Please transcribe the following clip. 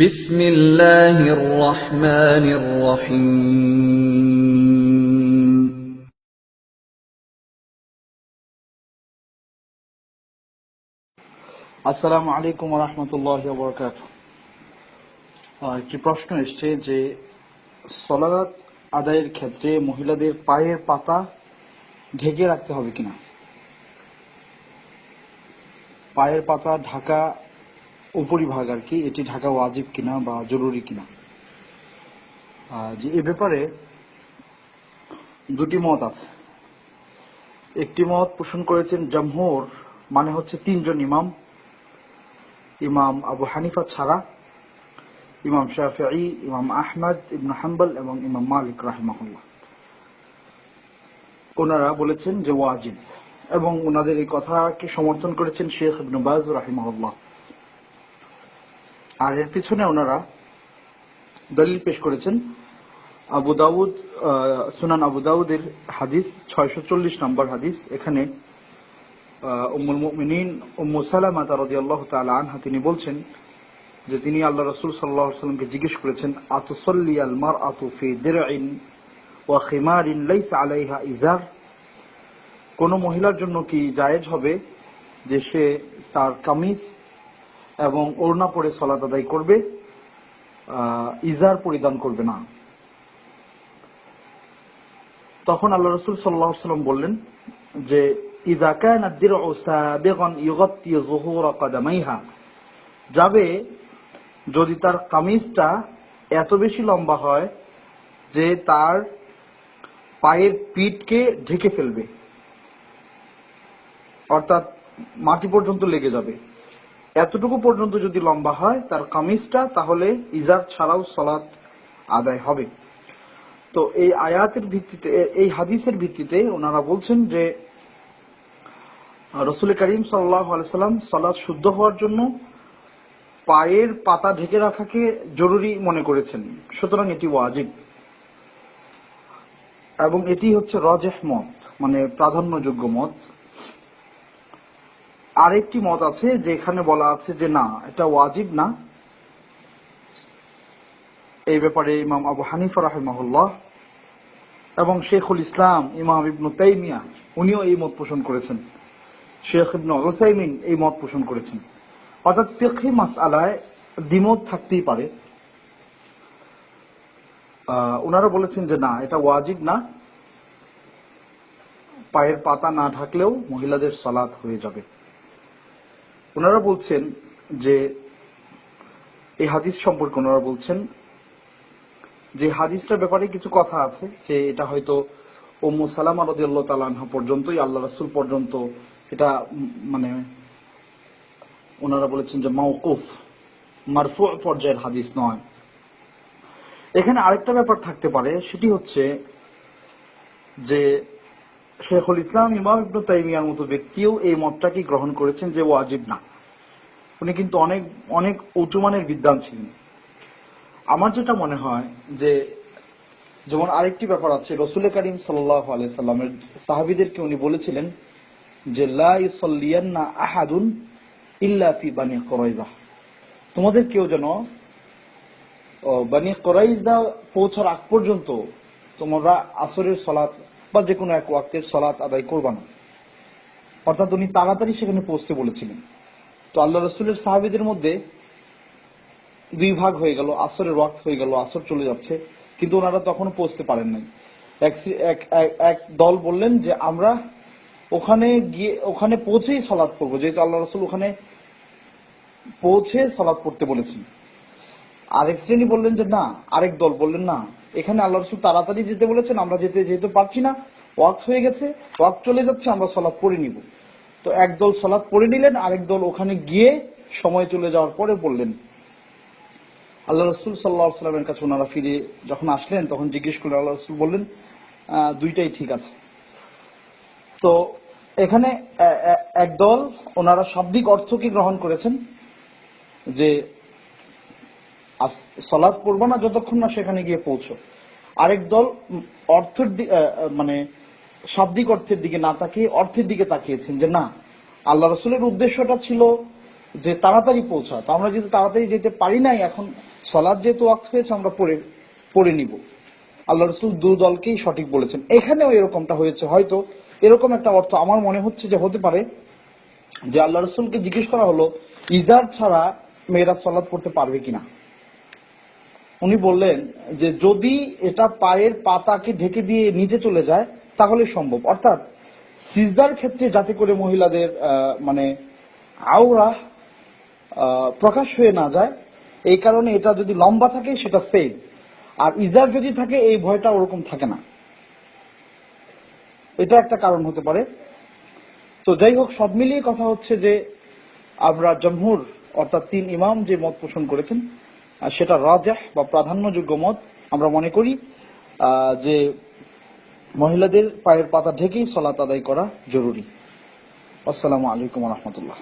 বিসমিল্লাহির রহমানির রহিম। আসসালামু আলাইকুম রহমতুল্লাহ বরকাত একটি প্রশ্ন এসছে যে সলাদ আদায়ের ক্ষেত্রে মহিলাদের পায়ের পাতা ঢেকে রাখতে হবে কিনা? পায়ের পাতা ঢাকা উপরিভাগ আর কি, এটি ঢাকা ওয়াজিব কিনা বা জরুরি কিনা। যে এ ব্যাপারে দুটি মত আছে। একটি মত পোষণ করেছেন জামহুর মানে হচ্ছে তিনজন ইমাম। ইমাম আবু হানিফা ছাড়া, ইমাম শাফিঈ, ইমাম আহমদ, ইবন হাম্বল এবং ইমাম মালিক রাহিমাহুল্লাহ। ওনারা বলেছেন যে ওয়াজিব এবং ওনাদের এই কথাকে সমর্থন করেছেন শেখ ইবন বাজ রাহিমাহুল্লাহ। আর এর পিছনে ওনারা দলিল পেশ করেছেন। আবু দাউদ সুনান আবু দাউদের হাদিস, ছয়শো চল্লিশ নম্বর হাদিস। এখানে উম্মুল মুমিনিন উম্মু সালামা রাদিয়াল্লাহু তাআলা আনহা তিনি বলছেন যে তিনি আল্লাহ রাসূল আলাইহি সাল্লামকে জিজ্ঞেস করেছেন, আতুসাল্লি আল মারআতু ফি দিরইন ওয়া খিমারিন লাইসা আলাইহা ইজার? কোন মহিলার জন্য কি জায়েজ হবে যে সে তার কামিজ এবং ওড়না পরে সালাত আদায় করবে আহ, ইজার পরিধান করবে না তখন আল্লাহ রসুল সাল্লাহ সাল্লাম বললেন যে ইদা কান الدرع سابغا يغطي ظهور قدميها যাবে যদি তার কামিজটা এত বেশি লম্বা হয় যে তার পায়ের পিঠকে ঢেকে ফেলবে অর্থাৎ মাটি পর্যন্ত লেগে যাবে এতটুকু পর্যন্ত যদি লম্বা হয়, তার কামিজটা তাহলে ইজার ছাড়াও সলাৎ আদায় হবে। তো এই আয়াতের ভিত্তিতে, এই হাদিসের ভিত্তিতে ওনারা বলছেন যে, রসুল করিম আলাইসাল্লাম সালাদ শুদ্ধ হওয়ার জন্য পায়ের পাতা ঢেকে রাখাকে জরুরি মনে করেছেন। সুতরাং এটি ওয়াজিব। এবং এটি হচ্ছে রজেহ মত মানে প্রাধান্যযোগ্য মত। আরেকটি মত আছে যে এখানে বলা আছে যে না, এটা ওয়াজিব না। এই ব্যাপারে ইমাম আবু হানিফা রাহেমাহুল্লাহ এবং শেখুল ইসলাম, ইমাম ইবনু তাইমিয়া, উনিও এই মত পোষণ করেছেন। শেখ ইবনু ওসাইমিন এই মত পোষণ করেছেন। অর্থাৎ ফিকহি মাসআলায় দ্বিমত থাকতেই পারে। ওনারা বলেছেন যে না, এটা ওয়াজিব না। পায়ের পাতা না ঢাকলেও মহিলাদের সালাত হয়ে যাবে। ওনারা বলছেন যে, এই হাদিস সম্পর্কে ওনারা বলছেন যে, হাদিসটার ব্যাপারে কিছু কথা আছে যে, এটা হয়তো ওম্মু সালামা রদিয়াল্লাহ তালানহা পর্যন্তই, আল্লাহ রাসুল পর্যন্ত এটা মানে ওনারা বলেছেন যে মাউকুফ মারফু পর্যায়ের হাদিস নয়। এখানে আরেকটা ব্যাপার থাকতে পারে, সেটি হচ্ছে যে শেখুল ইসলাম ইমাম ইবনু তাইমিয়ার মতো ব্যক্তিও এই মতটাকে গ্রহণ করেছেন যে ওয়াজিব না। উনি কিন্তু অনেক অনেক উঁচু মানের বিদ্বান ছিলেন। আমার যেটা মনে হয় যে, যেমন আরেকটি ব্যাপার আছে, রসুল করিম সাল্লাহ আলাইসাল্লামের সাহাবিদেরকে উনি বলেছিলেন যে, লা ইউসাল্লিয়ান্না আহাদুন ইল্লা ফি বানি করাইজা তোমাদের কেউ যেন বানি করাইজা পৌঁছার আগ পর্যন্ত তোমরা আসরের সলাৎ বা যে কোনো এক ওয়াক্তের সলাৎ আদায় করবা না অর্থাৎ উনি তাড়াতাড়ি সেখানে পৌঁছতে বলেছিলেন। তো আল্লাহ রসুলের সাহাবিদের মধ্যে দুই ভাগ হয়ে গেল, আসরের ওয়াক্ত হয়ে গেল, আসর চলে যাচ্ছে, কিন্তু ওনারা তখন পৌঁছতে পারেন নাই। এক দল বললেন যে, আমরা ওখানে গিয়ে, ওখানে পৌঁছেই সলাৎ করব যেহেতু আল্লাহ রসুল ওখানে পৌঁছে সলাৎ করতে বলেছেন। আরেক শ্রেণি বললেন যে, না। আরেক দল বললেন, না। এখানে আল্লাহ রসুল তাড়াতাড়ি যেতে বলেছেন, আমরা যেতে যেতে পারছি না, ওয়াক্ত হয়ে গেছে, ওয়াক্ত চলে যাচ্ছে, আমরা সলাৎ পড়ে নিব। তো এক দল সলাৎ পড়ে নিলেন, আরেক দল ওখানে গিয়ে সময় চলে যাওয়ার পরে বললেন। আল্লাহ রসুল সাল্লাহ সাল্লামের কাছে ওনারা ফিরে যখন আসলেন, তখন জিজ্ঞেস করলেন, আল্লাহ রসুল বললেন দুইটাই ঠিক আছে। তো এখানে একদল ওনারা শাব্দিক অর্থকে গ্রহণ করেছেন? যে সলাৎ পড়ব না, যতক্ষণ না সেখানে গিয়ে পৌঁছো। আরেক দল অর্থের মানে শাব্দিক অর্থের দিকে না তাকিয়ে অর্থের দিকে তাকিয়েছেন যে, না, আল্লাহ রসুলের উদ্দেশ্যটা ছিল যে তাড়াতাড়ি পৌঁছা। তো আমরা যদি তাড়াতাড়ি যেতে পারি নাই, এখন সলাদ যেহেতু ওয়াক্ত হয়েছে, আমরা পড়ে পড়ে নিব। আল্লাহ রসুল দু দলকেই সঠিক বলেছেন। এখানেও এরকমটা হয়েছে। হয়তো এরকম একটা অর্থ আমার মনে হচ্ছে যে হতে পারে যে আল্লাহ রসুলকে জিজ্ঞেস করা হলো, ইজার ছাড়া মেয়েরা সলাদ পড়তে পারবে কিনা? উনি বললেন যে যদি এটা পায়ের পাতাকে ঢেকে দিয়ে নিচে চলে যায়, তাহলে সম্ভব। অর্থাৎ সিজদার ক্ষেত্রে যাতে করে মহিলাদের মানে আওরা প্রকাশ হয়ে না যায়, এই কারণে এটা যদি লম্বা থাকে, সেটা সেভ আর ইজার যদি থাকে, এই ভয়টা ওরকম থাকে না। এটা একটা কারণ হতে পারে। তো যাই হোক, সব মিলিয়ে কথা হচ্ছে যে আমরা জমহুর, অর্থাৎ তিন ইমাম যে মত পোষণ করেছেন সেটা রাজাহ বা প্রাধান্যযোগ্য মত আমরা মনে করি যে মহিলাদের পায়ের পাতা ঢেকেই সলাত আদায় করা জরুরি। আসসালামু আলাইকুম রহমতুল্লাহ।